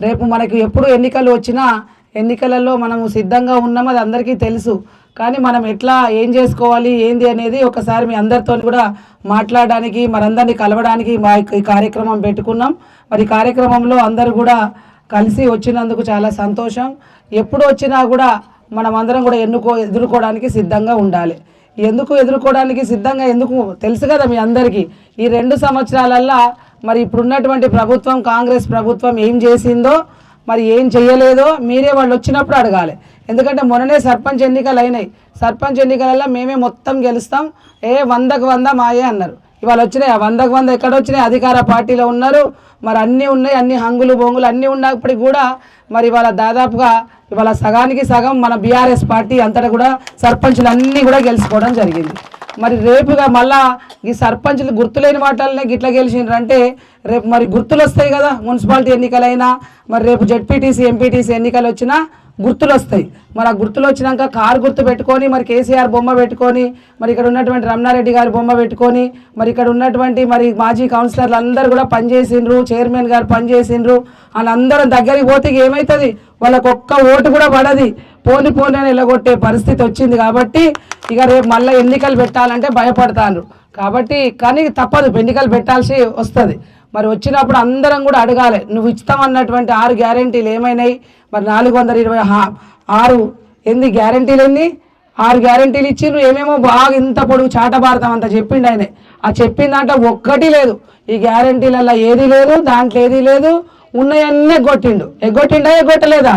రేపు మనకు ఎప్పుడు ఎన్నికలు వచ్చినా ఎన్నికలలో మనము సిద్ధంగా ఉన్నాం అది అందరికీ తెలుసు. కానీ మనం ఎట్లా ఏం చేసుకోవాలి ఏంది అనేది ఒకసారి మీ అందరితో కూడా మాట్లాడడానికి మరందరినీ కలవడానికి మా ఈ కార్యక్రమం పెట్టుకున్నాం. మరి కార్యక్రమంలో అందరూ కూడా కలిసి వచ్చినందుకు చాలా సంతోషం. ఎప్పుడు వచ్చినా కూడా మనం అందరం కూడా ఎన్నుకో ఎదుర్కోవడానికి సిద్ధంగా ఉండాలి. ఎందుకు ఎదుర్కోవడానికి సిద్ధంగా ఎందుకు తెలుసు కదా మీ అందరికీ. ఈ రెండు సంవత్సరాలల్లా మరి ఇప్పుడున్నటువంటి ప్రభుత్వం కాంగ్రెస్ ప్రభుత్వం ఏం చేసిందో మరి ఏం చేయలేదో మీరే వాళ్ళు వచ్చినప్పుడు అడగాలి. ఎందుకంటే మొన్ననే సర్పంచ్ ఎన్నికలు అయినాయి సర్పంచ్ ఎన్నికలలో మేమే మొత్తం గెలుస్తాం. ఏ వందకు వంద మాయే అన్నారు. ఇవాళ వచ్చినాయి. వందకు వంద ఎక్కడ వచ్చినాయి? అధికార పార్టీలో ఉన్నారు. మరి అన్నీ ఉన్నాయి. అన్ని హంగులు బొంగులు అన్నీ ఉన్నప్పటికీ కూడా మరి ఇవాళ దాదాపుగా ఇవాళ సగానికి సగం మన బీఆర్ఎస్ పార్టీ అంతటా కూడా సర్పంచులు అన్నీ కూడా గెలుచుకోవడం జరిగింది. మరి రేపుగా మళ్ళా ఈ సర్పంచులు గుర్తులేని వాటాలనే గిట్ల గెలిచిండ్రు అంటే రేపు మరి గుర్తులు వస్తాయి కదా మున్సిపాలిటీ ఎన్నికలైనా. మరి రేపు జెడ్పీటీసీ ఎంపీటీసీ ఎన్నికలు వచ్చినా గుర్తులు వస్తాయి మరి ఆ గుర్తులు వచ్చినాక కారు గుర్తు పెట్టుకొని మరి కేసీఆర్ బొమ్మ పెట్టుకొని మరి ఇక్కడ ఉన్నటువంటి రమణారెడ్డి గారి బొమ్మ పెట్టుకొని మరి ఇక్కడ ఉన్నటువంటి మరి మాజీ కౌన్సిలర్లు అందరూ కూడా పనిచేసిండ్రు చైర్మన్ గారు పనిచేసిండ్రు. వాళ్ళందరం దగ్గరికి పోతే ఏమవుతుంది వాళ్ళకు ఒక్క ఓటు కూడా పడది. పోని పోని నిలగొట్టే ఎలగొట్టే పరిస్థితి వచ్చింది కాబట్టి ఇక రేపు మళ్ళీ ఎన్నికలు పెట్టాలంటే భయపడతాను కాబట్టి కానీ తప్పదు ఎన్నికలు పెట్టాల్సి వస్తుంది. మరి వచ్చినప్పుడు అందరం కూడా అడగాలి నువ్వు ఇస్తామన్నటువంటి ఆరు గ్యారెంటీలు ఏమైనాయి? మరి నాలుగు వందల ఇరవై ఆరు ఎన్ని గ్యారెంటీలు ఎన్ని? ఆరు గ్యారెంటీలు ఇచ్చిండ్రు. ఏమేమో బాగా ఇంత పొడుగు చాటబారతం అంత చెప్పిండు ఆయన. ఆ చెప్పిన దాంట్లో ఒక్కటి లేదు. ఈ గ్యారెంటీలలో ఏది లేదు దాంట్లో ఏది లేదు ఉన్నాయన్నీ ఎగ్గొట్టిండు. ఎగ్గొట్టిండా ఎగ్గొట్టలేదా?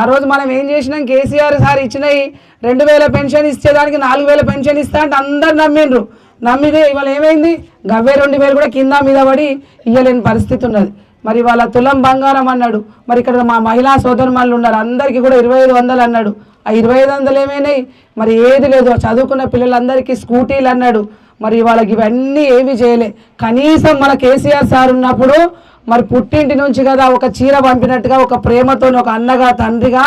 ఆ రోజు మనం ఏం చేసినాం? కేసీఆర్ సార్ ఇచ్చినాయి రెండు వేల పెన్షన్ ఇచ్చేదానికి నాలుగు వేల పెన్షన్ ఇస్తా అంటే అందరు నమ్మిండ్రు. నమ్మితే ఇవాళ ఏమైంది? గవ్వే రెండు వేలు కూడా కింద మీద పడి ఇయ్యలేని పరిస్థితి ఉన్నది. మరి వాళ్ళ తులం బంగారం అన్నాడు. మరి ఇక్కడ మా మహిళా సోదరుమాళ్ళు ఉన్నారు. అందరికీ కూడా ఇరవై ఐదు వందలు అన్నాడు. ఆ ఇరవై ఐదు వందలు ఏమైనాయి? మరి ఏది లేదు. చదువుకున్న పిల్లలందరికీ స్కూటీలు అన్నాడు. మరి వాళ్ళకి ఇవన్నీ ఏమీ చేయలే. కనీసం మన కేసీఆర్ సార్ ఉన్నప్పుడు మరి పుట్టింటి నుంచి కదా ఒక చీర పంపినట్టుగా ఒక ప్రేమతో ఒక అన్నగా తండ్రిగా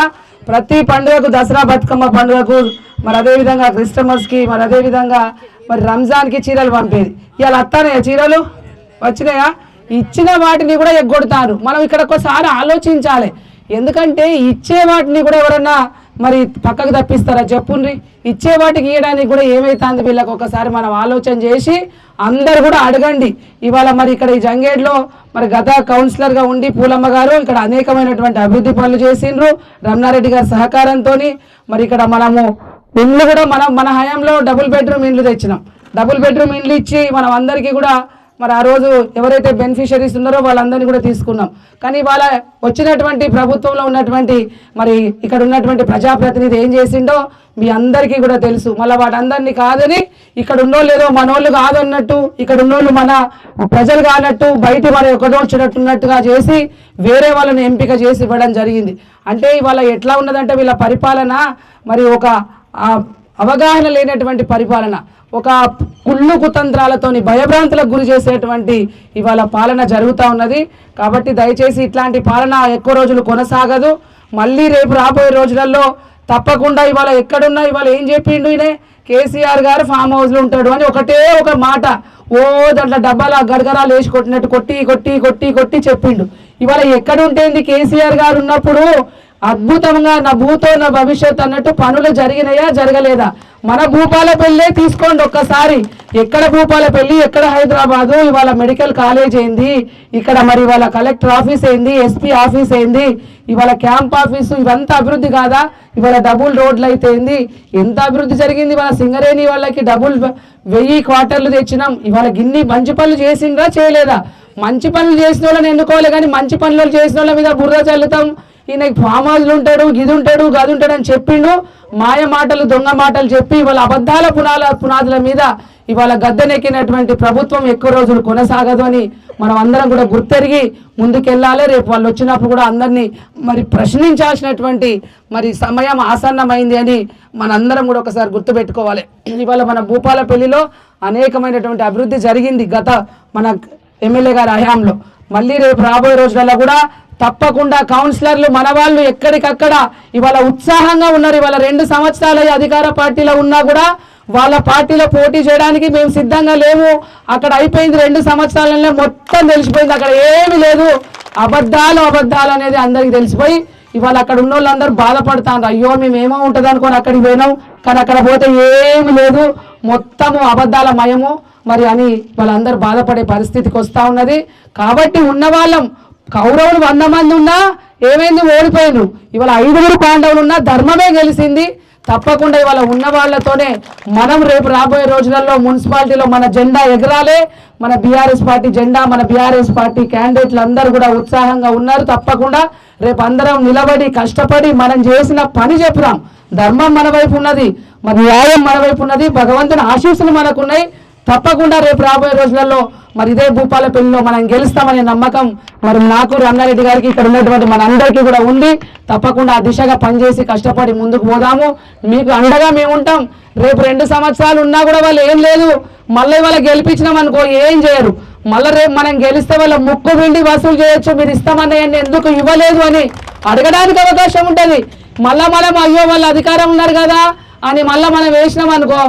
ప్రతి పండుగకు దసరా బతుకమ్మ పండుగకు మరి అదేవిధంగా క్రిస్టమస్కి మరి అదేవిధంగా మరి రంజాన్కి చీరలు పంపేది. ఇవాళ అత్తానే చీరలు? వచ్చినాయా? ఇచ్చిన వాటిని కూడా ఎగ్గొడతారు. మనం ఇక్కడ ఒకసారి ఆలోచించాలి. ఎందుకంటే ఇచ్చే వాటిని కూడా ఎవరన్నా మరి పక్కకు తప్పిస్తారా? చెప్పుండ్రి. ఇచ్చే వాటికి ఇవ్వడానికి కూడా ఏమైతుంది వీళ్ళకి? ఒకసారి మనం ఆలోచన చేసి అందరు కూడా అడగండి. ఇవాళ మరి ఇక్కడ ఈ జంగేడ్లో మరి గత కౌన్సిలర్గా ఉండి పూలమ్మ గారు ఇక్కడ అనేకమైనటువంటి అభివృద్ధి పనులు చేసిండ్రు. రమణారెడ్డి గారి సహకారంతో మరి ఇక్కడ మనము ఇండ్లు కూడా మనం మన హయాంలో డబుల్ బెడ్రూమ్ ఇండ్లు తెచ్చినాం. డబుల్ బెడ్రూమ్ ఇండ్లు ఇచ్చి మనం అందరికీ కూడా మరి ఆ రోజు ఎవరైతే బెనిఫిషరీస్ ఉన్నారో వాళ్ళందరినీ కూడా తీసుకున్నాం. కానీ వాళ్ళ వచ్చినటువంటి ప్రభుత్వంలో ఉన్నటువంటి మరి ఇక్కడ ఉన్నటువంటి ప్రజాప్రతినిధి ఏం చేసిండో మీ అందరికీ కూడా తెలుసు. మళ్ళీ వాటందరినీ కాదని ఇక్కడ ఉన్నోళ్ళు ఏదో మనోళ్ళు కాదు అన్నట్టు ఇక్కడ ఉన్నోళ్ళు మన ప్రజలు కానట్టు బయట మరి ఒకటో వచ్చినట్టున్నట్టుగా చేసి వేరే వాళ్ళని ఎంపిక చేసి ఇవ్వడం జరిగింది. అంటే ఇవాళ ఎట్లా ఉన్నదంటే వీళ్ళ పరిపాలన మరి ఒక అవగాహన లేనటువంటి పరిపాలన ఒక కుళ్ళు కుతంత్రాలతోని భయభ్రాంతులకు గురి చేసేటువంటి ఇవాళ పాలన జరుగుతూ ఉన్నది. కాబట్టి దయచేసి ఇట్లాంటి పాలన ఎక్కువ రోజులు కొనసాగదు. మళ్ళీ రేపు రాబోయే రోజులలో తప్పకుండా ఇవాళ ఎక్కడున్నా ఇవాళ ఏం చెప్పిండు ఈయనే? కేసీఆర్ గారు ఫామ్ హౌస్లో ఉంటాడు అని ఒకటే ఒక మాట. ఓ దాంట్లో డబ్బాల గడగరాలు వేసి కొట్టినట్టు కొట్టి కొట్టి కొట్టి కొట్టి చెప్పిండు. ఇవాళ ఎక్కడుంటేంది కేసీఆర్ గారు ఉన్నప్పుడు అద్భుతంగా నా భూతో నా భవిష్యత్ అన్నట్టు పనులు జరిగినాయా జరగలేదా? మన భూపాల పెళ్ళే తీసుకోండి ఒక్కసారి. ఎక్కడ భూపాల పెళ్ళి ఎక్కడ హైదరాబాదు? ఇవాళ మెడికల్ కాలేజ్ ఏంది? ఇక్కడ మరి ఇవాళ కలెక్టర్ ఆఫీస్ ఏంది? ఎస్పీ ఆఫీస్ ఏంది? ఇవాళ క్యాంప్ ఆఫీసు ఇవంతా అభివృద్ధి కాదా? ఇవాళ డబుల్ రోడ్లు అయితే ఏంది? ఎంత అభివృద్ధి జరిగింది? ఇవాళ సింగరేణి వాళ్ళకి డబుల్ వెయ్యి క్వార్టర్లు తెచ్చినాం. ఇవాళ గిన్ని మంచి పనులు చేసిందా చేయలేదా? మంచి పనులు చేసిన వాళ్ళని ఎన్నుకోవాలి కానీ మంచి పనులు చేసిన వాళ్ళ మీద బుర్ర చల్లుతాం. ఈయనకి ఫామ్ హౌస్లు ఉంటాడు గిది ఉంటాడు గది ఉంటాడు అని చెప్పిండు. మాయ మాటలు దొంగ మాటలు చెప్పి ఇవాళ అబద్ధాల పునాల పునాదుల మీద ఇవాళ గద్దెనెక్కినటువంటి ప్రభుత్వం ఎక్కువ రోజులు కొనసాగదు అని మనం అందరం కూడా గుర్తెరిగి ముందుకెళ్ళాలి. రేపు వాళ్ళు వచ్చినప్పుడు కూడా అందరినీ మరి ప్రశ్నించాల్సినటువంటి మరి సమయం ఆసన్నమైంది అని మనందరం కూడా ఒకసారి గుర్తుపెట్టుకోవాలి. ఇవాళ మన భూపాలపల్లిలో అనేకమైనటువంటి అభివృద్ధి జరిగింది. గత మన ఎమ్మెల్యే గారి హయాంలో. మళ్ళీ రేపు రాబోయే రోజులలో కూడా తప్పకుండా కౌన్సిలర్లు మన వాళ్ళు ఎక్కడికక్కడ ఇవాళ ఉత్సాహంగా ఉన్నారు. ఇవాళ రెండు సంవత్సరాల అధికార పార్టీలో ఉన్నా కూడా వాళ్ళ పార్టీలో పోటీ చేయడానికి మేము సిద్ధంగా లేము. అక్కడ అయిపోయింది రెండు సంవత్సరాలనే మొత్తం తెలిసిపోయింది. అక్కడ ఏమీ లేదు. అబద్ధాలు అబద్ధాలు అనేది అందరికి తెలిసిపోయి ఇవాళ అక్కడ ఉన్న వాళ్ళందరూ బాధపడుతున్నారు అయ్యో మేము ఏమో ఉంటుంది అనుకోని అక్కడికి పోయినాం. కానీ అక్కడ పోతే ఏమి లేదు. మొత్తము అబద్ధాల మయము. మరి అని వాళ్ళందరూ బాధపడే పరిస్థితికి వస్తూ ఉన్నది. కాబట్టి ఉన్నవాళ్ళం కౌరవులు వంద మంది ఉన్నా ఏమైంది? ఓడిపోయినారు ఇవాళ ఐదుగురు పాండవులు ఉన్నా ధర్మమే గెలిచింది. తప్పకుండా ఇవాళ ఉన్న వాళ్ళతోనే మనం రేపు రాబోయే రోజులలో మున్సిపాలిటీలో మన జెండా ఎగరాలే. మన బీఆర్ఎస్ పార్టీ జెండా మన బీఆర్ఎస్ పార్టీ క్యాండిడేట్లు అందరూ కూడా ఉత్సాహంగా ఉన్నారు. తప్పకుండా రేపు అందరం నిలబడి కష్టపడి మనం చేసిన పని చెప్పుదాం ధర్మం మన వైపు ఉన్నది మరి న్యాయం మన వైపు ఉన్నది. భగవంతుని ఆశీస్సులు మనకున్నాయి తప్పకుండా రేపు రాబోయే రోజులలో మరి ఇదే భూపాలపల్లిలో మనం గెలుస్తామనే నమ్మకం మరి నాకు రంగారెడ్డి గారికి ఇక్కడ ఉన్నటువంటి మనందరికీ కూడా ఉంది. తప్పకుండా ఆ దిశగా పనిచేసి కష్టపడి ముందుకు పోదాము. మీకు అండగా మేము ఉంటాం. రేపు రెండు సంవత్సరాలు ఉన్నా కూడా వాళ్ళు ఏం లేదు. మళ్ళీ వాళ్ళ గెలిపించినాం అనుకో ఏం చేయరు. మళ్ళీ రేపు మనం గెలిస్తే వాళ్ళ ముక్కు పిండి వసూలు చేయొచ్చు. మీరు ఇస్తామన్నాయని ఎందుకు ఇవ్వలేదు అని అడగడానికి అవకాశం ఉంటుంది. మళ్ళా మనం అయ్యో వాళ్ళ అధికారం ఉన్నారు కదా. అని మళ్ళీ మనం వేసినాం అనుకో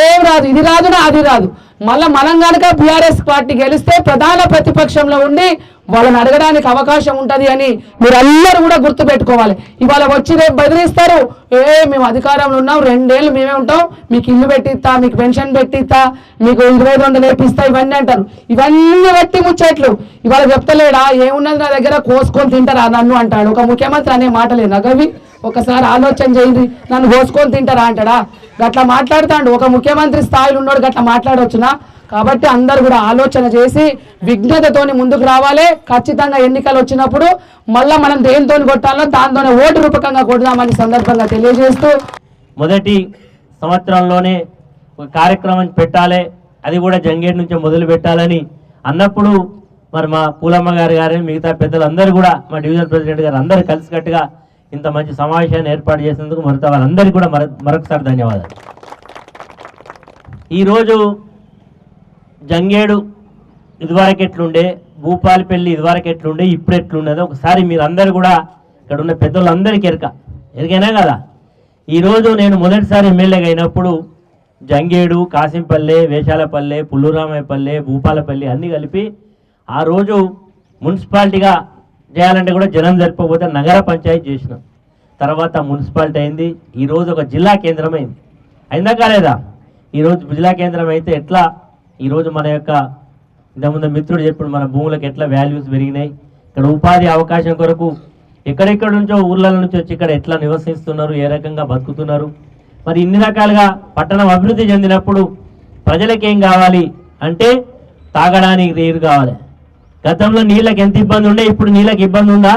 ఏం రాదు. ఇది రాదు నా అది రాదు. మళ్ళీ మనం కనుక బీఆర్ఎస్ పార్టీ గెలిస్తే ప్రధాన ప్రతిపక్షంలో ఉండి వాళ్ళని అడగడానికి అవకాశం ఉంటుంది అని మీరందరూ కూడా గుర్తుపెట్టుకోవాలి. ఇవాళ వచ్చి రేపు బెదిరిస్తారు. ఏ మేము అధికారంలో ఉన్నాం రెండేళ్ళు మేమే ఉంటాం. మీకు ఇల్లు పెట్టిస్తా మీకు పెన్షన్ పెట్టిస్తా మీకు ఇరవై ఐదు వందలు వేపిస్తా ఇవన్నీ అంటారు. ఇవన్నీ బట్టి ముచ్చట్లు. ఇవాళ చెప్తలేడా ఏమున్నది నా దగ్గర కోసుకొని తింటారా నన్ను అంటాడు. ఒక ముఖ్యమంత్రి అనే మాటలే నగవి ఒకసారి ఆలోచన చేయండి. నన్ను కోసుకొని తింటారా అంటాడా? గట్లా మాట్లాడుతాడు. ఒక ముఖ్యమంత్రి స్థాయిలో ఉన్నాడు గట్లా మాట్లాడవచ్చునా కాబట్టి అందరు కూడా ఆలోచన చేసి విఘ్నతతోని ముందుకు రావాలి. ఖచ్చితంగా ఎన్నికలు వచ్చినప్పుడు మళ్ళీ మనం దేనితోని కొట్టాలో దానితోనే ఓటు రూపకంగా కొడదామని సందర్భంగా తెలియజేస్తూ మొదటి సంవత్సరంలోనే ఒక కార్యక్రమం పెట్టాలి. అది కూడా జంగేట్ నుంచి మొదలు పెట్టాలని అన్నప్పుడు మరి మా పూలమ్మ గారు గారు మిగతా పెద్దలందరూ కూడా మా డివిజన్ ప్రెసిడెంట్ గారు అందరూ కలిసికట్టుగా ఇంత మంచి సమావేశాన్ని ఏర్పాటు చేసినందుకు మరొక వాళ్ళందరికీ కూడా మర మరొకసారి ధన్యవాదాలు. ఈరోజు జంగేడు ఇదివరకు ఎట్లుండే భూపాలపల్లి ఇదివరకు ఎట్లుండే ఇప్పుడు ఎట్లుండేది ఒకసారి మీరు అందరు కూడా ఇక్కడ ఉన్న పెద్దలందరికీ ఎరక ఎరికైనా కదా? ఈరోజు నేను మొదటిసారి ఎమ్మెల్యేగా అయినప్పుడు జంగేడు కాసింపల్లె వేషాలపల్లె పుల్లూరామయ్యపల్లె భూపాలపల్లి అన్నీ కలిపి ఆ రోజు మున్సిపాలిటీగా చేయాలంటే కూడా జనం జరిపోతే నగర పంచాయతీ చేసినాం. తర్వాత మున్సిపాలిటీ అయింది. ఈరోజు ఒక జిల్లా కేంద్రం అయింది. అయిందా కాలేదా? ఈరోజు జిల్లా కేంద్రం అయితే ఎట్లా? ఈరోజు మన యొక్క ఇంతకుముందు మిత్రుడు చెప్పిన మన భూములకు ఎట్లా వాల్యూస్ పెరిగినాయి? ఇక్కడ ఉపాధి అవకాశం కొరకు ఎక్కడెక్కడ నుంచో ఊర్ల నుంచి వచ్చి ఇక్కడ ఎట్లా నివసిస్తున్నారు? ఏ రకంగా బతుకుతున్నారు? మరి ఇన్ని రకాలుగా పట్టణం అభివృద్ధి చెందినప్పుడు ప్రజలకేం కావాలి అంటే తాగడానికి నీరు కావాలి. గతంలో నీళ్ళకి ఎంత ఇబ్బంది ఉండే ఇప్పుడు నీళ్ళకి ఇబ్బంది ఉందా?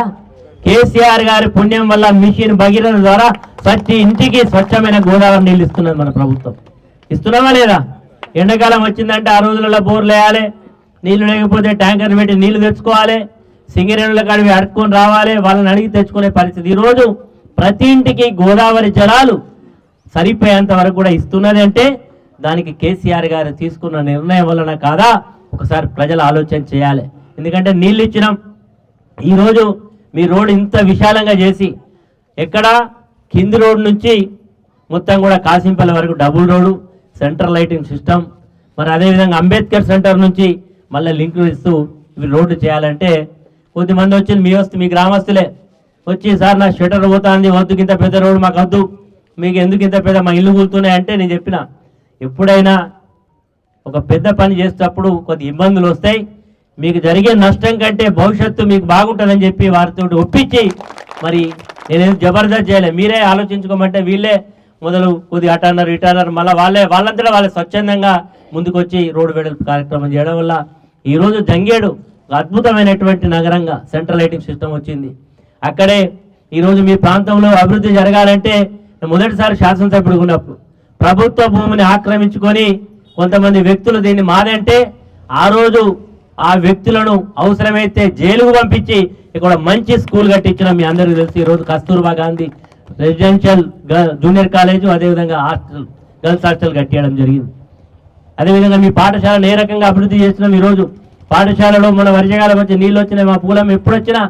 కేసీఆర్ గారి పుణ్యం వల్ల మిషన్ భగీరథ ద్వారా ప్రతి ఇంటికి స్వచ్ఛమైన గోదావరి నీళ్ళు ఇస్తున్నది మన ప్రభుత్వం. ఇస్తున్నామా లేదా? ఎండాకాలం వచ్చిందంటే ఆ రోజులలో బోర్లు వేయాలి నీళ్ళు లేకపోతే ట్యాంకర్ పెట్టి నీళ్ళు తెచ్చుకోవాలి సింగరేణుల కాడివి అడుక్కొని రావాలి వాళ్ళని అడిగి తెచ్చుకునే పరిస్థితి. ఈరోజు ప్రతి ఇంటికి గోదావరి జలాలు సరిపోయేంత వరకు కూడా ఇస్తున్నది అంటే దానికి కేసీఆర్ గారు తీసుకున్న నిర్ణయం వలన కాదా? ఒకసారి ప్రజలు ఆలోచన చేయాలి. ఎందుకంటే నీళ్ళు ఇచ్చినాం. ఈరోజు మీ రోడ్డు ఇంత విశాలంగా చేసి ఎక్కడ కింది రోడ్ నుంచి మొత్తం కూడా కాసింపల్లి వరకు double road central lighting system. మరి అదేవిధంగా అంబేద్కర్ సెంటర్ నుంచి మళ్ళీ లింకులు ఇస్తూ ఇవి రోడ్డు చేయాలంటే కొద్దిమంది వచ్చి మీ వస్తు మీ గ్రామస్తులే వచ్చి సార్ నా షటర్ పోతుంది వద్దు ఇంత పెద్ద రోడ్డు మాకు వద్దు మీకు ఎందుకు ఇంత పెద్ద మా ఇల్లు కూలుతున్నాయి అంటే నేను చెప్పిన. ఎప్పుడైనా ఒక పెద్ద పని చేసేటప్పుడు కొద్ది ఇబ్బందులు వస్తాయి. మీకు జరిగే నష్టం కంటే భవిష్యత్తు మీకు బాగుంటుందని చెప్పి వారితో ఒప్పించి మరి నేనేం జబర్దస్త్ చేయలేదు మీరే ఆలోచించుకోమంటే వీళ్ళే మొదలు కొద్ది అటన్నారు ఇటన్నారు మళ్ళీ వాళ్ళే వాళ్ళంతటా వాళ్ళే స్వచ్ఛందంగా ముందుకొచ్చి రోడ్డు వెడల్పు కార్యక్రమం చేయడం వల్ల ఈరోజు జంగేడు అద్భుతమైనటువంటి నగరంగా సెంట్రల్ లైటింగ్ సిస్టమ్ వచ్చింది. అక్కడే ఈరోజు మీ ప్రాంతంలో అభివృద్ధి జరగాలంటే మొదటిసారి శాసనసభ్యుడు ఉన్నప్పుడు ప్రభుత్వ భూమిని ఆక్రమించుకొని కొంతమంది వ్యక్తులు దీన్ని మాదంటే ఆ రోజు ఆ వ్యక్తులను అవసరమైతే జైలుకు పంపించి ఇక్కడ మంచి స్కూల్ కట్టించిన మీ అందరికీ తెలుసు. ఈరోజు Kasturba Gandhi residential junior college అదేవిధంగా హాస్టల్ గర్ల్స్ హాస్టల్ కట్టేయడం జరిగింది. అదేవిధంగా మీ పాఠశాలను ఏ రకంగా అభివృద్ధి చేసినాం ఈరోజు? పాఠశాలలో మన వర్షకాలం వచ్చి నీళ్ళు వచ్చినాయి మా పూలం ఎప్పుడు వచ్చినా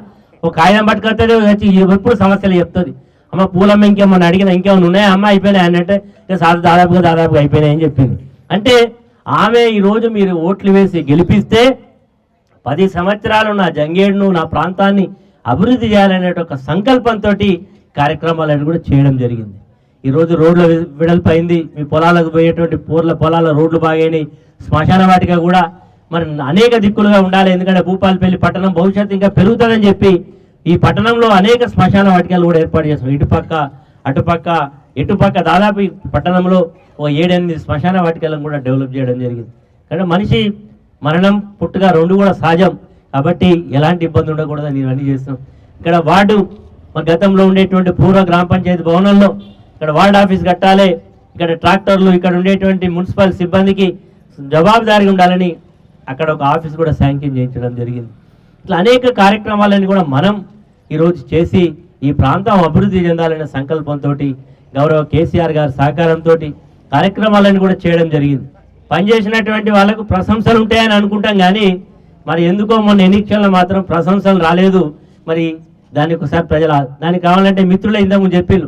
ఒక ఆయన పట్టుకొస్తుంది వచ్చి ఎప్పుడు సమస్యలు చెప్తుంది. అమ్మ పూలమ్మ ఇంకేమన్నా అడిగినా ఇంకేమన్నా ఉన్నాయా? అమ్మ అయిపోయినాయి అన్నట్టే ఇక దాదాపుగా దాదాపుగా అయిపోయినాయి అని చెప్పింది. అంటే ఆమె ఈరోజు మీరు ఓట్లు వేసి గెలిపిస్తే పది సంవత్సరాలు నా జంగేడును నా ప్రాంతాన్ని అభివృద్ధి చేయాలనే ఒక సంకల్పంతో కార్యక్రమాలను కూడా చేయడం జరిగింది. ఈరోజు రోడ్ల వి- అయింది మీ పొలాలకు పోయేటువంటి పూర్ల పొలాల రోడ్లు బాగాయి శ్మశాన వాటిక కూడా మరి అనేక దిక్కులుగా ఉండాలి. ఎందుకంటే భూపాలపల్లి పట్టణం భవిష్యత్తు ఇంకా పెరుగుతుందని చెప్పి ఈ పట్టణంలో అనేక శ్మశాన వాటికలు కూడా ఏర్పాటు చేస్తాం ఇటుపక్క అటుపక్క ఇటుపక్క దాదాపు పట్టణంలో ఓ ఏడెనిమిది శ్మశాన వాటికలను కూడా డెవలప్ చేయడం జరిగింది. కానీ మనిషి మరణం పుట్టుక రెండు కూడా సహజం. కాబట్టి ఎలాంటి ఇబ్బంది ఉండకూడదని నేను అన్ని చేస్తున్నాం. ఇక్కడ వార్డు మన గతంలో ఉండేటువంటి పూర్వ గ్రామ పంచాయతీ భవనంలో ఇక్కడ వార్డ్ ఆఫీస్ కట్టాలి. ఇక్కడ ట్రాక్టర్లు ఇక్కడ ఉండేటువంటి మున్సిపల్ సిబ్బందికి జవాబుదారీగా ఉండాలని అక్కడ ఒక ఆఫీస్ కూడా శాంక్షన్ చేయించడం జరిగింది. ఇట్లా అనేక కార్యక్రమాలని కూడా మనం ఈరోజు చేసి ఈ ప్రాంతం అభివృద్ధి చెందాలనే సంకల్పంతో గౌరవ కేసీఆర్ గారి సహకారంతో కార్యక్రమాలను కూడా చేయడం జరిగింది. పనిచేసినటువంటి వాళ్ళకు ప్రశంసలు ఉంటాయని అనుకుంటాం కానీ మరి ఎందుకో మొన్న ఎన్నికల్లో మాత్రం ప్రశంసలు రాలేదు. మరి దానికి ఒకసారి ప్రజల దానికి కావాలంటే మిత్రులే ఇంతకు చెప్పిళ్ళు.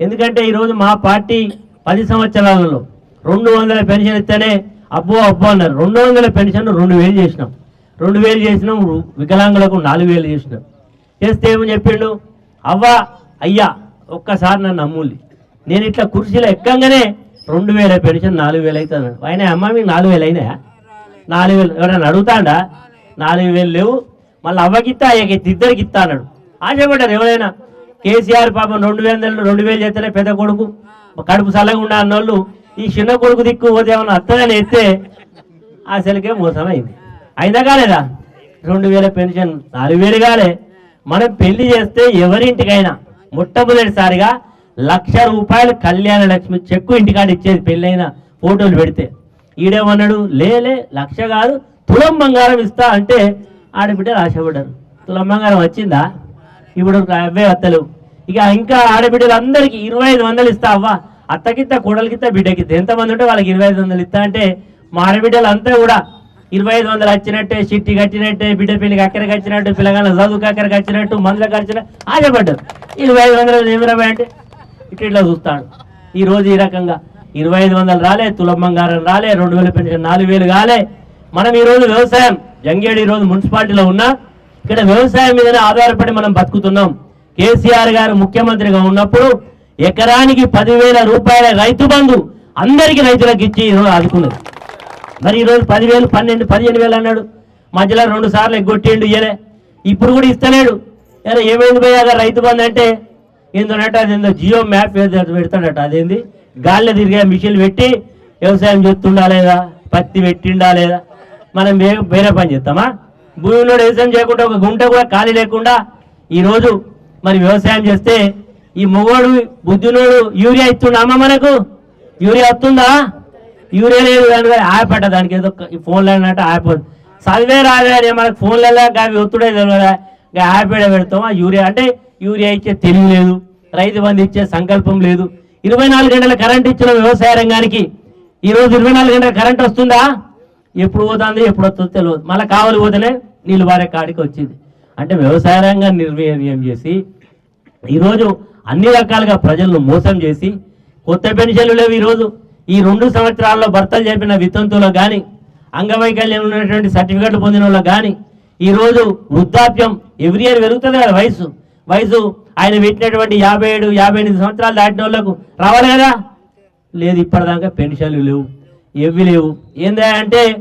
ఎందుకంటే ఈరోజు మా పార్టీ పది సంవత్సరాలలో రెండు వందల పెన్షన్ ఇస్తేనే అబ్బో అబ్బో అన్నారు. రెండు వందల పెన్షన్ రెండు వేలు చేసినాం. రెండు వేలు చేసినాం వికలాంగులకు నాలుగు వేలు చేసినాం. చేస్తే ఏమని చెప్పిండు? అవ్వా అయ్యా ఒక్కసారి నన్ను అమ్ముల్లి నేను ఇట్లా కుర్చీలో ఎక్కంగానే రెండు వేల పెన్షన్ నాలుగు వేలు అవుతుంది ఆయన అమ్మ మీకు నాలుగు వేలు అయినాయా నాలుగు వేలు ఎవరైనా అడుగుతాడా? నాలుగు వేలు లేవు. మళ్ళీ అవ్వకిత్తా అయ్యకి ఇద్దరికి ఇస్తా అన్నాడు. ఆశపడ్డారు ఎవరైనా? కేసీఆర్ పాపం రెండు వేల రెండు వేలు చేస్తేనే పెద్ద కొడుకు. కడుపు చల్లగా ఉండ అన్నోళ్ళు. ఈ చిన్న కొడుకు దిక్కు పోతే ఏమన్నా అత్తదని ఎత్తే అసలుకే మోసమైంది. అయినా కాలేదా? రెండు వేల పెన్షన్ నాలుగు వేలు కాలే. మనం పెళ్ళి చేస్తే ఎవరింటికైనా మొట్టమొదటిసారిగా లక్ష రూపాయలు కళ్యాణ లక్ష్మి చెక్కు ఇంటికాడ ఇచ్చేది పెళ్ళైన ఫోటోలు పెడితే. ఈడేమన్నాడు? లేలే లక్ష కాదు తులం బంగారం ఇస్తా అంటే ఆడబిడ్డలు ఆశపడ్డారు. తులం బంగారం వచ్చిందా? ఇప్పుడు అవే అత్తలు. ఇక ఇంకా ఆడబిడ్డలందరికీ ఇరవై ఐదు వందలు ఇస్తా అవ్వా. అత్తకిత్త కూడలికిత్త బిడ్డకిత్త. ఎంతమంది ఉంటే వాళ్ళకి ఇరవై ఐదు వందలు ఇస్తా అంటే మా ఆడబిడ్డలంతా కూడా ఇరవై ఐదు వందలు వచ్చినట్టే చిట్టి కట్టినట్టే బిడ్డ పెళ్ళికి అక్కడికి వచ్చినట్టు పిల్లగాళ్ళ చదువుకు అక్కడికి వచ్చినట్టు మందులకు వచ్చినట్టు ఆశపడ్డారు. ఇరవై ఐదు వందలు ఏమిరా అంటే ఇట్లా చూస్తాడు. ఈ రోజు ఈ రకంగా ఇరవై ఐదు వందలు రాలే తులం బంగారం రాలే రెండు వేల పెన్షన్ నాలుగు వేలు కాలే. మనం ఈ రోజు వ్యవసాయం జంగేడు ఈ రోజు మున్సిపాలిటీలో ఉన్నా ఇక్కడ వ్యవసాయం మీదనే ఆధారపడి మనం బతుకుతున్నాం. కేసీఆర్ గారు ముఖ్యమంత్రిగా ఉన్నప్పుడు ఎకరానికి పదివేల రూపాయల రైతు బంధు అందరికీ రైతులకు ఇచ్చి ఈరోజు ఆదుకున్నది. మరి ఈరోజు పదివేలు పన్నెండు పదిహేను వేలు అన్నాడు. మధ్యలో రెండు సార్లు ఎగ్గొట్టిండు ఇయ్యలే. ఇప్పుడు కూడా ఇస్తలేడు. ఏమైంది పోయాక రైతు బంధు అంటే ఏంటంటే అదేందో జియో మ్యాప్ ఏదో పెడతాడట అదేంది? గాల్లో తిరిగే మిషన్ పెట్టి వ్యవసాయం చేస్తుండా లేదా? పత్తి పెట్టిండా లేదా? మనం వేరే పని చేస్తామా? భూమిలో వ్యవసాయం చేయకుండా ఒక గుంట కూడా ఖాళీ లేకుండా ఈరోజు మరి వ్యవసాయం చేస్తే ఈ మొగోడు బుద్ధినోడు యూరియా ఇస్తుండమ్మా మనకు? యూరియా వస్తుందా? యూరియా లేదు కానీ ఆపట దానికి ఏదో ఫోన్లో అంటే యాప్ చదివే రాలే మనకు ఫోన్లలో అవి ఒత్తుడే తెలియదా ఆపేడ యాప్ పెడతాం ఆ యూరియా అంటే యూరియా ఇచ్చే తెలివి లేదు రైతు బంధు ఇచ్చే సంకల్పం లేదు. ఇరవై నాలుగు గంటల కరెంట్ ఇచ్చిన వ్యవసాయ రంగానికి ఈ రోజు ఇరవై నాలుగు గంటల కరెంట్ వస్తుందా? ఎప్పుడు పోతుంది ఎప్పుడు వస్తుందో తెలియదు. మళ్ళీ కావాలి పోతేనే నీళ్ళు వారే కాడికి వచ్చింది. అంటే వ్యవసాయ రంగాన్ని నిర్వీర్యం చేసి ఈరోజు అన్ని రకాలుగా ప్రజలను మోసం చేసి కొత్త పెన్షన్లు లేవు ఈరోజు ఈ రెండు సంవత్సరాల్లో భర్తలు చెప్పిన వితంతువులకు కానీ అంగవైకల్యం ఉన్నటువంటి సర్టిఫికెట్లు పొందిన వాళ్ళకు కానీ ఈరోజు వృద్ధాప్యం ఎవ్రీ ఇయర్ పెరుగుతుంది కదా వయసు వయసు. ఆయన పెట్టినటువంటి యాభై ఏడు యాభై ఎనిమిది సంవత్సరాలు దాటిన వాళ్ళకు రావాలి కదా? లేదు ఇప్పటిదాకా పెన్షన్లు లేవు. ఏవి లేవు. ఏందా అంటే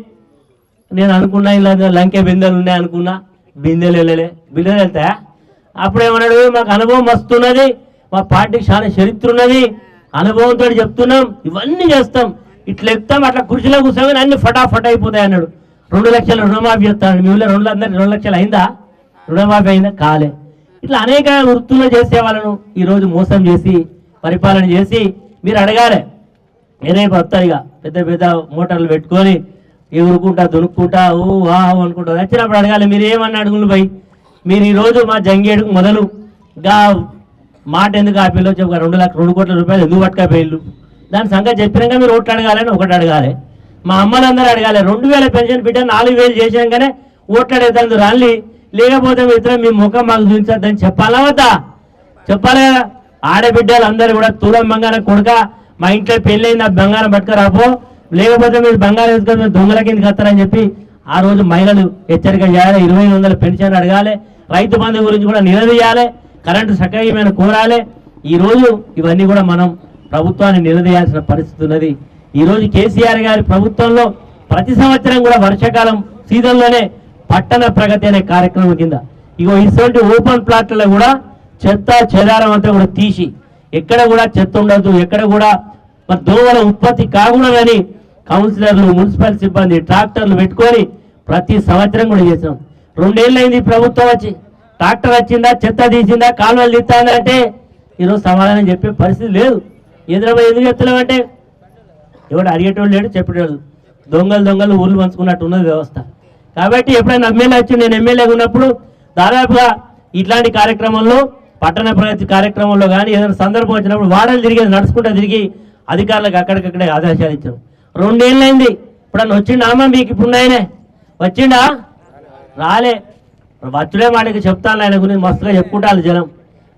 నేను అనుకున్నా ఇలా లంకె బిందెలు ఉన్నాయి అనుకున్నా. బిందెలు వెళ్ళలే. బిందెలు వెళ్తాయా? అప్పుడేమన్నాడు మాకు అనుభవం వస్తున్నది మా పార్టీకి చాలా చరిత్ర ఉన్నది. అనుభవంతో చెప్తున్నాం. ఇవన్నీ చేస్తాం. ఇట్లా ఎత్తాం అట్లా కుర్చీలో కూర్చోగానే అన్ని ఫటాఫట్ అయిపోతాయి అన్నాడు. రెండు లక్షలు రుణమాఫీ చేస్తాడు. మీ ఊళ్ళో రెండు అందరికి రెండు లక్షలు అయిందా? రుణమాఫీ అయిందా? కాలే. ఇట్లా అనేక వృత్తుల్లో చేసే వాళ్ళను ఈరోజు మోసం చేసి పరిపాలన చేసి మీరు అడగాలి. నేనే వస్తారు ఇక పెద్ద పెద్ద మోటార్లు పెట్టుకొని ఎగురుకుంటా దునుక్కుంటా ఓ వా అనుకుంటా. వచ్చినప్పుడు అడగాలి మీరు ఏమన్నా అడుగులు పోయి మీరు ఈరోజు మా జంగేడుకు మొదలు. గా మాట ఎందుకు ఆపిల్లో? చెప్పు రెండు లక్ష రెండు కోట్ల రూపాయలు ఎందుకు పట్టుకపోయిల్లు? దాని సంగతి చెప్పినాక మీరు ఓట్లు అడగాలని ఒకటి అడగాలి. మా అమ్మలందరూ అడగాలి. రెండు వేల పెన్షన్ బిడ్డ నాలుగు వేలు చేసినాకనే ఓట్లు అడగదు రాలి లేకపోతే మిత్రం మీ ముఖం మాకు చూపించద్దని చెప్పాలా వద్దా? చెప్పాలి? కదా ఆడబిడ్డలు అందరూ కూడా తులం బంగారం కొడుక మా ఇంట్లో పెళ్ళైంది ఆ బంగారం పట్టుకురాపో లేకపోతే మీరు బంగారం వేసుకొని మీరు దొంగల కిందకి వస్తారని చెప్పి ఆ రోజు మహిళలు హెచ్చరిక చేయాలి. ఇరవై వందల పెన్షన్ అడగాలి. రైతు బంధు గురించి కూడా నిలదీయాలి. కరెంటు సక్రమమైన కోరాలి. ఈ రోజు ఇవన్నీ కూడా మనం ప్రభుత్వాన్ని నిలదీయాల్సిన పరిస్థితి ఉన్నది. ఈ రోజు కేసీఆర్ గారి ప్రభుత్వంలో ప్రతి సంవత్సరం కూడా వర్షాకాలం సీజన్లోనే పట్టణ ప్రగతి అనే కార్యక్రమం కింద. ఇగో ఇటువంటి ఓపెన్ ప్లాట్లలో కూడా చెత్త చెదారం అంతా కూడా తీసి ఎక్కడ కూడా చెత్త ఉండదు ఎక్కడ కూడా మరి దోమల ఉత్పత్తి కాకూడదని కౌన్సిలర్లు మున్సిపల్ సిబ్బంది ట్రాక్టర్లు పెట్టుకొని ప్రతి సంవత్సరం కూడా చేసాం రెండేళ్ళైంది అయింది ప్రభుత్వం వచ్చి. ట్రాక్టర్ వచ్చిందా చెత్త తీసిందా కాలువలు తీస్తాందా అంటే ఈరోజు సమాధానం చెప్పే పరిస్థితి లేదు. ఎదురమై ఎందుకు చెప్తున్నామంటే ఎవడు అడిగేటోళ్ళు లేడు చెప్పేటోళ్ళు దొంగలు దొంగలు ఊర్లు పంచుకున్నట్టు ఉన్నది వ్యవస్థ. కాబట్టి ఎప్పుడైనా ఎమ్మెల్యే వచ్చి నేను ఎమ్మెల్యేగా ఉన్నప్పుడు దాదాపుగా ఇట్లాంటి కార్యక్రమంలో పట్టణ ప్రగతి కార్యక్రమంలో కానీ ఏదైనా సందర్భం వచ్చినప్పుడు వాడలు తిరిగి నడుచుకుంటూ తిరిగి అధికారులకు అక్కడికక్కడే ఆదేశాలు ఇచ్చారు రెండేళ్ళైంది. ఇప్పుడన్నా వచ్చిండా అమ్మ మీకు ఇప్పుడు ఆయనే వచ్చిండా? రాలే. వచ్చుడే మాటకి చెప్తాను ఆయన గురించి మస్తుగా చెప్పుకుంటాను జనం.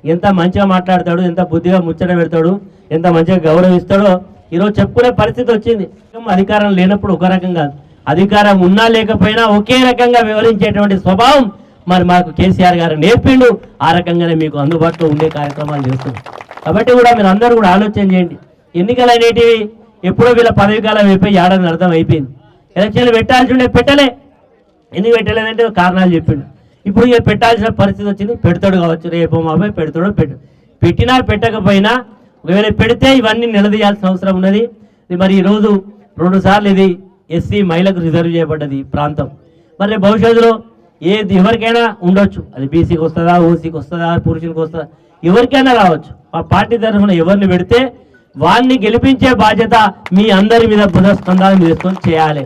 ఎంత మంచిగా మాట్లాడతాడు ఎంత బుద్ధిగా ముచ్చట పెడతాడు ఎంత మంచిగా గౌరవిస్తాడో ఈరోజు చెప్పుకునే పరిస్థితి వచ్చింది. అధికారం లేనప్పుడు ఒక రకం కాదు. అధికారం ఉన్నా లేకపోయినా ఒకే రకంగా వివరించేటువంటి స్వభావం మరి మాకు కేసీఆర్ గారు నేర్పిండు. ఆ రకంగానే మీకు అందుబాటులో ఉండే కార్యక్రమాలు చేస్తున్నాం కాబట్టి కూడా మీరు అందరూ కూడా ఆలోచన చేయండి. ఎన్నికలు అనేటివి ఎప్పుడో వీళ్ళ పదవి కాలం అయిపోయి ఏడాది అర్థం అయిపోయింది. ఎలక్షన్లు పెట్టాల్సి ఉండే పెట్టలే. ఎందుకు పెట్టలేదంటే కారణాలు చెప్పిండు. ఇప్పుడు ఇక పెట్టాల్సిన పరిస్థితి వచ్చింది. పెడతాడు కావచ్చు. రేపు మా అబ్బాయి పెడతాడో పెట్టు పెట్టినా పెట్టకపోయినా ఒకవేళ పెడితే ఇవన్నీ నిలదీయాల్సిన అవసరం ఉన్నది. మరి ఈరోజు రెండు సార్లు ఇది ఎస్సీ మహిళకు రిజర్వ్ చేయబడ్డది ఈ ప్రాంతం. మరి భవిష్యత్తులో ఏది ఎవరికైనా ఉండొచ్చు. అది బీసీకి వస్తుందా ఓసీకి వస్తుందా పురుషులకు వస్తుందా ఎవరికైనా రావచ్చు మా పార్టీ తరఫున ఎవరిని పెడితే వాళ్ళని గెలిపించే బాధ్యత మీ అందరి మీద బుధస్కంధాలు వేసుకొని చేయాలి.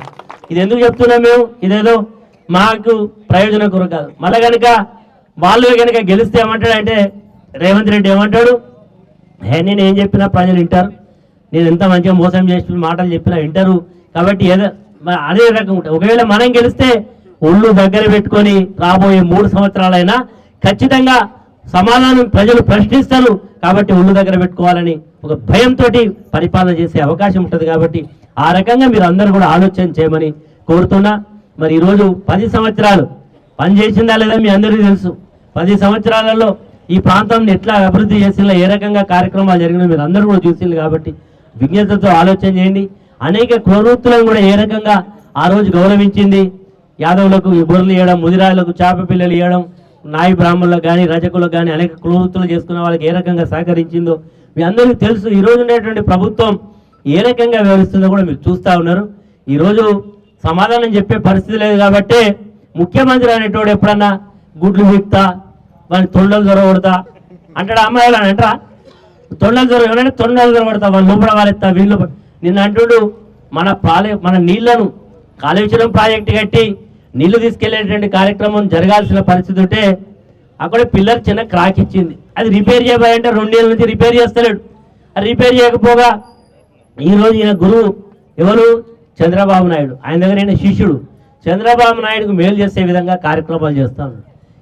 ఇది ఎందుకు చెప్తున్నాం మేము? ఇదేదో మాకు ప్రయోజనం కొరకు కాదు. మళ్ళీ కనుక వాళ్ళు కనుక గెలిస్తే ఏమంటాడంటే రేవంత్ రెడ్డి ఏమంటాడు? నేను ఏం చెప్పినా ప్రజలు వింటారు. నేను ఎంత మంచిగా మోసం చేసిన మాటలు చెప్పినా వింటారు. కాబట్టి ఏదో అదే రకం ఉంటుంది. ఒకవేళ మనం గెలిస్తే ఒళ్ళు దగ్గర పెట్టుకొని రాబోయే మూడు సంవత్సరాలైనా ఖచ్చితంగా సమాధానం ప్రజలు ప్రశ్నిస్తారు కాబట్టి ఒళ్ళు దగ్గర పెట్టుకోవాలని ఒక భయంతో పరిపాలన చేసే అవకాశం ఉంటుంది కాబట్టి ఆ రకంగా మీరు అందరూ కూడా ఆలోచన చేయమని కోరుతున్నా. మరి ఈరోజు పది సంవత్సరాలు పనిచేసిందా లేదా మీ అందరికీ తెలుసు. పది సంవత్సరాలలో ఈ ప్రాంతాన్ని ఎట్లా అభివృద్ధి చేసిందో ఏ రకంగా కార్యక్రమాలు జరిగినా మీరు అందరూ కూడా చూసింది కాబట్టి విజ్ఞతతో ఆలోచన చేయండి. అనేక కులవృత్తులను కూడా ఏ రకంగా ఆ రోజు గౌరవించింది? యాదవులకు బొర్రలు ఇవ్వడం ముదిరాజులకు చేప పిల్లలు ఇవ్వడం నాయి బ్రాహ్మణులకు కానీ రజకులకు కానీ అనేక కులవృత్తులు చేసుకున్న వాళ్ళకి ఏ రకంగా సహకరించిందో మీ అందరికీ తెలుసు. ఈ రోజు ఉండేటువంటి ప్రభుత్వం ఏ రకంగా వ్యవహరిస్తుందో కూడా మీరు చూస్తూ ఉన్నారు. ఈరోజు సమాధానం చెప్పే పరిస్థితి లేదు కాబట్టి ముఖ్యమంత్రి అనేటోడు ఎప్పుడన్నా గుడ్లు వీక్తా వాళ్ళని తొండలు దొరకొడతా అంటాడు? అమ్మాయిలు అని అంటారా? తొండలు దొర తొండలు దొరకొడతా వాళ్ళు లోపల వాళ్ళెత్తా వీళ్ళు నిన్న అంటుడు మన పాలే మన నీళ్ళను కాళేశ్వరం ప్రాజెక్టు కట్టి నీళ్ళు తీసుకెళ్ళేటువంటి కార్యక్రమం జరగాల్సిన పరిస్థితి ఉంటే అక్కడ పిల్లర్ చిన్న క్రాక్ ఇచ్చింది. అది రిపేర్ చేయబోయంటే రెండేళ్ళ నుంచి రిపేర్ చేస్తలేడు. అది రిపేర్ చేయకపోగా ఈ రోజు ఈయన గురువు ఎవరు? చంద్రబాబు నాయుడు. ఆయన దగ్గర ఈయన శిష్యుడు. చంద్రబాబు నాయుడుకు మేలు చేసే విధంగా కార్యక్రమాలు చేస్తాను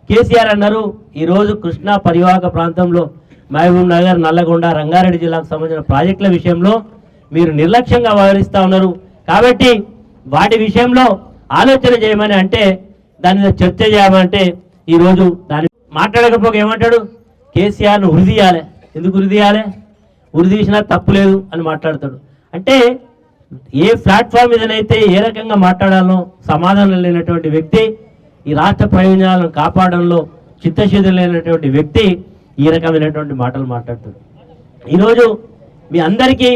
కేసీఆర్ అన్నారు ఈరోజు కృష్ణా పరివాహక ప్రాంతంలో మహబూబ్ నగర్ నల్లగొండ రంగారెడ్డి జిల్లాకు సంబంధించిన ప్రాజెక్టుల విషయంలో మీరు నిర్లక్ష్యంగా వ్యవహరిస్తూ ఉన్నారు. కాబట్టి వాటి విషయంలో ఆలోచన చేయమని అంటే దాని మీద చర్చ చేయమంటే ఈరోజు దాని మాట్లాడకపోక ఏమంటాడు? కేసీఆర్ను ఉరి తీయాలి. ఎందుకు ఉరి తీయాలి? ఉరి తీసినా తప్పు లేదు అని మాట్లాడతాడు. అంటే ఏ ప్లాట్ఫామ్ మీదనైతే ఏ రకంగా మాట్లాడాలో సమాధానం లేనటువంటి వ్యక్తి ఈ రాష్ట్ర ప్రయోజనాలను కాపాడంలో చిత్తశుద్ధి లేనటువంటి వ్యక్తి ఈ రకమైనటువంటి మాటలు మాట్లాడుతాడు. ఈరోజు మీ అందరికీ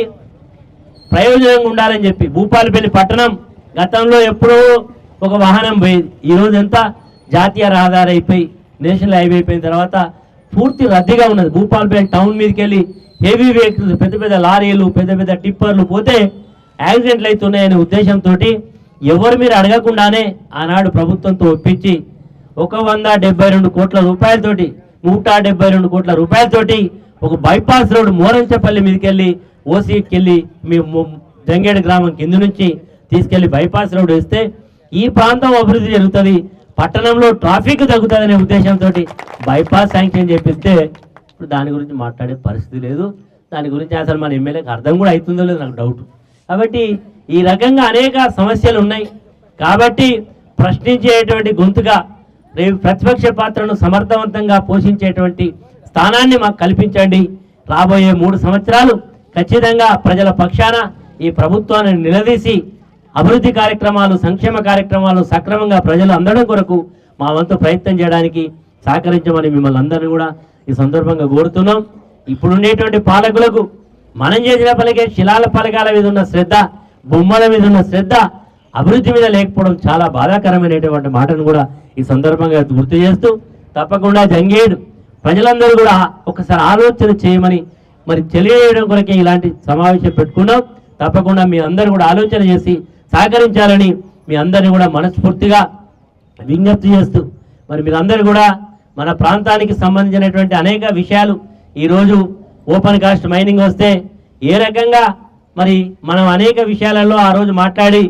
ప్రయోజనంగా ఉండాలని చెప్పి భూపాలపల్లి పట్టణం గతంలో ఎప్పుడో ఒక వాహనం పోయేది ఈరోజు ఎంత జాతీయ రహదారి అయిపోయి నేషనల్ హైవే అయిపోయిన తర్వాత పూర్తి రద్దీగా ఉన్నది. భూపాలపల్లి టౌన్ మీదకి వెళ్ళి హెవీ వెహికల్స్ పెద్ద పెద్ద లారీలు పెద్ద పెద్ద టిప్పర్లు పోతే యాక్సిడెంట్లు అవుతున్నాయనే ఉద్దేశంతో ఎవరు మీరు అడగకుండానే ఆనాడు ప్రభుత్వంతో ఒప్పించి ఒక వంద డెబ్బై రెండు కోట్ల రూపాయలతోటి నూట డెబ్బై రెండు కోట్ల రూపాయలతోటి ఒక బైపాస్ రోడ్ మోరంచపల్లి మీదకెళ్ళి ఓసీకి వెళ్ళి మీ ము- జంగేడు గ్రామం కింద నుంచి తీసుకెళ్ళి బైపాస్ రోడ్ వేస్తే ఈ ప్రాంతం అభివృద్ధి జరుగుతుంది పట్టణంలో ట్రాఫిక్ తగ్గుతుందనే ఉద్దేశంతో బైపాస్ శాంక్షన్ చేపిస్తే ఇప్పుడు దాని గురించి మాట్లాడే పరిస్థితి లేదు. దాని గురించి అసలు మన ఎమ్మెల్యేకి అర్థం కూడా అవుతుందో లేదో నాకు డౌట్. కాబట్టి ఈ రకంగా అనేక సమస్యలు ఉన్నాయి. కాబట్టి ప్రశ్నించేటువంటి గొంతుగా రేపు ప్రతిపక్ష పాత్రను సమర్థవంతంగా పోషించేటువంటి స్థానాన్ని మాకు కల్పించండి. రాబోయే మూడు సంవత్సరాలు ఖచ్చితంగా ప్రజల పక్షాన ఈ ప్రభుత్వాన్ని నిలదీసి అభివృద్ధి కార్యక్రమాలు సంక్షేమ కార్యక్రమాలు సక్రమంగా ప్రజలు అందడం కొరకు మా వంతు ప్రయత్నం చేయడానికి సహకరించమని మిమ్మల్ని అందరినీ కూడా ఈ సందర్భంగా కోరుతున్నాం. ఇప్పుడుండేటువంటి పాలకులకు మనం చేసిన పలికే శిలాల పలకాల మీద ఉన్న శ్రద్ధ బొమ్మల మీద ఉన్న శ్రద్ధ అభివృద్ధి మీద లేకపోవడం చాలా బాధాకరమైనటువంటి మాటను కూడా ఈ సందర్భంగా గుర్తు చేస్తూ తప్పకుండా జంగేడు ప్రజలందరూ కూడా ఒకసారి ఆలోచన చేయమని మరి తెలియజేయడం కొరకే ఇలాంటి సమావేశం పెట్టుకున్నాం. తప్పకుండా మీ అందరూ కూడా ఆలోచన చేసి సహకరించాలని మీ అందరిని కూడా మనస్ఫూర్తిగా విజ్ఞప్తి చేస్తూ మరి మీరందరూ కూడా మన ప్రాంతానికి సంబంధించినటువంటి అనేక విషయాలు ఈరోజు ఓపెన్ కాస్ట్ మైనింగ్ వస్తే ఏ రకంగా మరి మనం అనేక విషయాలలో ఆ రోజు మాట్లాడి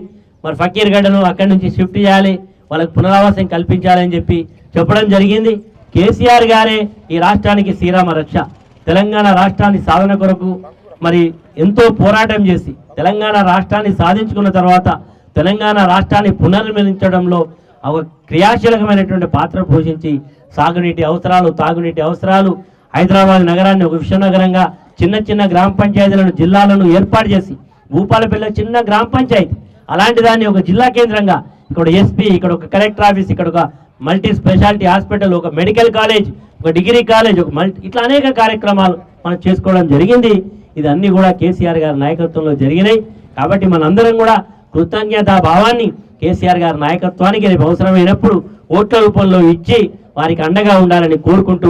మరి ఫకీర్ గడ్డను అక్కడి నుంచి షిఫ్ట్ చేయాలి వాళ్ళకి పునరావాసం కల్పించాలని చెప్పి చెప్పడం జరిగింది. కేసీఆర్ గారే ఈ రాష్ట్రానికి శ్రీరామ రక్ష. తెలంగాణ రాష్ట్రాన్ని సాధన కొరకు మరి ఎంతో పోరాటం చేసి తెలంగాణ రాష్ట్రాన్ని సాధించుకున్న తర్వాత తెలంగాణ రాష్ట్రాన్ని పునర్నిర్మించడంలో ఒక క్రియాశీలకమైనటువంటి పాత్ర పోషించి సాగునీటి అవసరాలు తాగునీటి అవసరాలు హైదరాబాద్ నగరాన్ని ఒక విశ్వనగరంగా చిన్న చిన్న గ్రామ పంచాయతీలను జిల్లాలను ఏర్పాటు చేసి భూపాలపల్లి చిన్న గ్రామ పంచాయతీ అలాంటి దాన్ని ఒక జిల్లా కేంద్రంగా ఇక్కడ ఎస్పీ ఇక్కడ ఒక కలెక్టర్ ఆఫీస్ ఇక్కడ ఒక మల్టీ స్పెషాలిటీ హాస్పిటల్ ఒక మెడికల్ కాలేజ్ ఒక డిగ్రీ కాలేజ్ ఒక మల్టీ ఇట్లా అనేక కార్యక్రమాలు మనం చేసుకోవడం జరిగింది. ఇది అన్ని కూడా కేసీఆర్ గారి నాయకత్వంలో జరిగినాయి. కాబట్టి మనందరం కూడా కృతజ్ఞతా భావాన్ని కేసీఆర్ గారి నాయకత్వానికి రేపు అవసరమైనప్పుడు ఓట్ల రూపంలో ఇచ్చి వారికి అండగా ఉండాలని కోరుకుంటూ